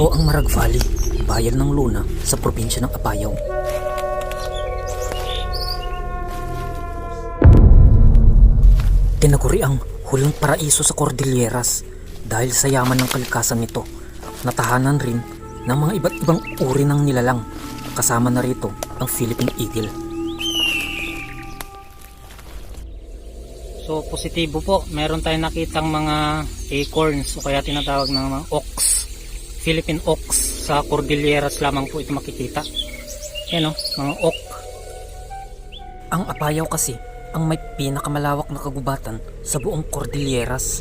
Ito ang Marag Valley, bayan ng Luna sa probinsya ng Apayao. Tinaguri ang huling paraiso sa Cordilleras dahil sa yaman ng kalikasan nito. Natahanan rin ng mga iba't ibang uri ng nilalang. Kasama na rito ang Philippine Eagle. So positibo po, meron tayong nakitang mga acorns o kaya tinatawag ng mga ox. Philippine ox sa Cordilleras lamang po ito makikita. Yan o, mga oak. Ang Apayao kasi ang may pinakamalawak na kagubatan sa buong Cordilleras.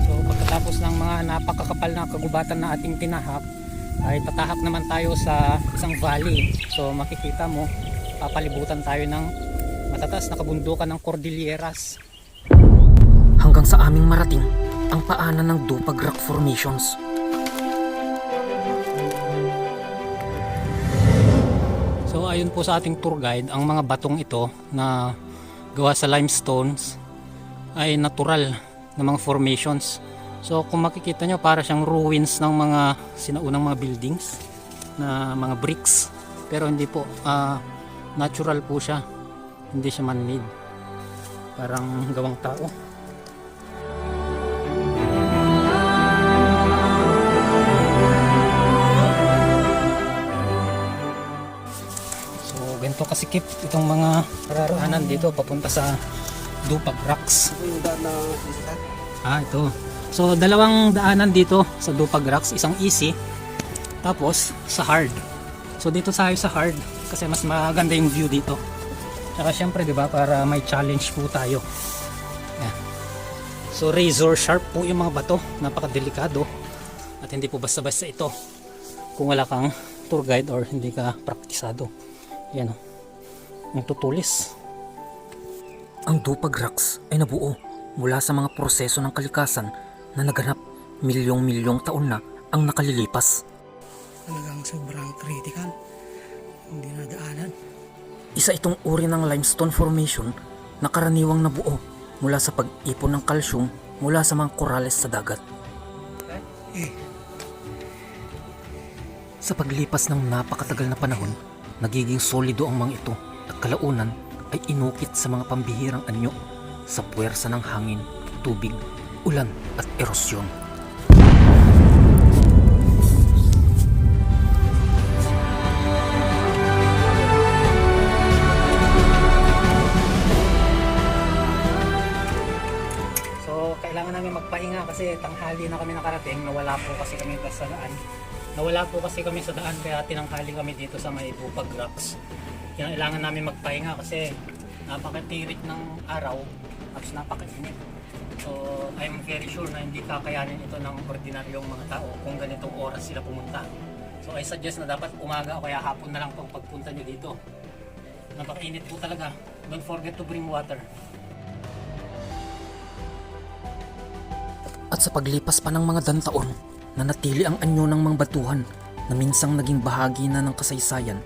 So pagkatapos ng mga napakakapal na kagubatan na ating tinahak, ay tatahak naman tayo sa isang valley. So makikita mo, papalibutan tayo ng matataas na kabundukan ng Cordilleras. Hanggang sa aming marating ang paanan ng Dupag Rock Formations. So ayun po sa ating tour guide, ang mga batong ito na gawa sa limestones ay natural na mga formations. So kung makikita nyo para siyang ruins ng mga sinaunang mga buildings na mga bricks. Pero hindi po, ah, natural po siya. Hindi siya man-made. Parang gawang tao. Kasikip itong mga kararaanan dito papunta sa Dupag Rocks. Ah, ito. So dalawang daanan dito sa Dupag Rocks, isang easy tapos sa hard. So dito tayo sa hard kasi mas maganda yung view dito. Tsaka syempre 'di ba para may challenge po tayo. Yan. So razor sharp po yung mga bato, napakadelikado at hindi po basta-basta ito kung wala kang tour guide or hindi ka praktisado. Yan o. Ang tutulis. Ang Dupag Rocks ay nabuo mula sa mga proseso ng kalikasan na naganap milyong-milyong taon na ang nakalilipas. talagang sobrang critical hindi na daanan Isa itong uri ng limestone formation na karaniwang nabuo mula sa pag-ipon ng kalsyum mula sa mga korales sa dagat. eh Sa paglipas ng napakatagal na panahon, nagiging solido ang mga ito at kalaunan ay inukit sa mga pambihirang anyo sa puwersa ng hangin, tubig, ulan at erosyon. So, kailangan namin magpahinga kasi tanghali na kami nakarating. Nawala po kasi kami sa daan. Nawala po kasi kami sa daan kaya tinanghali kami dito sa may Bupag Rocks. Kailangan namin magpahinga kasi napakatirik ng araw at napakainit. So, I'm very sure na hindi kakayanin ito ng ordinaryong mga tao kung ganitong oras sila pumunta. So, I suggest na dapat umaga o kaya hapon na lang pang pagpunta nyo dito. Napakainit po talaga. Don't forget to bring water. At sa paglipas pa ng mga dantaon, nanatili ang anyo ng mga batuhan na minsang naging bahagi na ng kasaysayan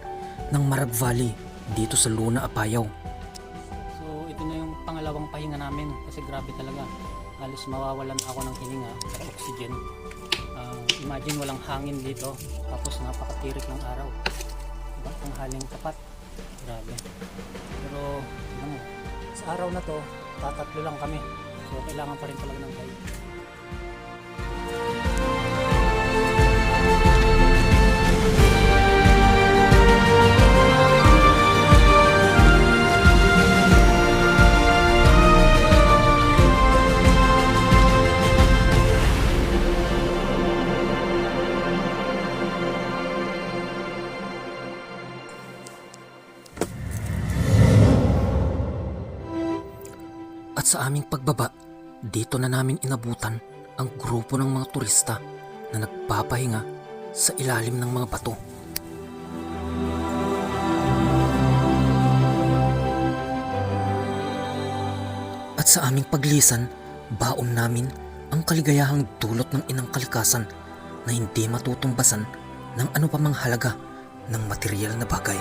ng Marag Valley dito sa Luna, Apayao. So ito na yung pangalawang pahinga namin kasi grabe talaga. Halos mawawalan ako ng hininga sa oxygen. Ah, imagine walang hangin dito tapos napakatirik ng araw. Diba? Ang haling tapat. Grabe. Pero mo, sa araw na to, tatatlo lang kami. So kailangan pa rin talaga ng guide. At sa aming pagbaba, dito na namin inabutan ang grupo ng mga turista na nagpapahinga sa ilalim ng mga bato. At sa aming paglisan, baon namin ang kaligayahang dulot ng inang kalikasan na hindi matutumbasan ng ano pa mang halaga ng material na bagay.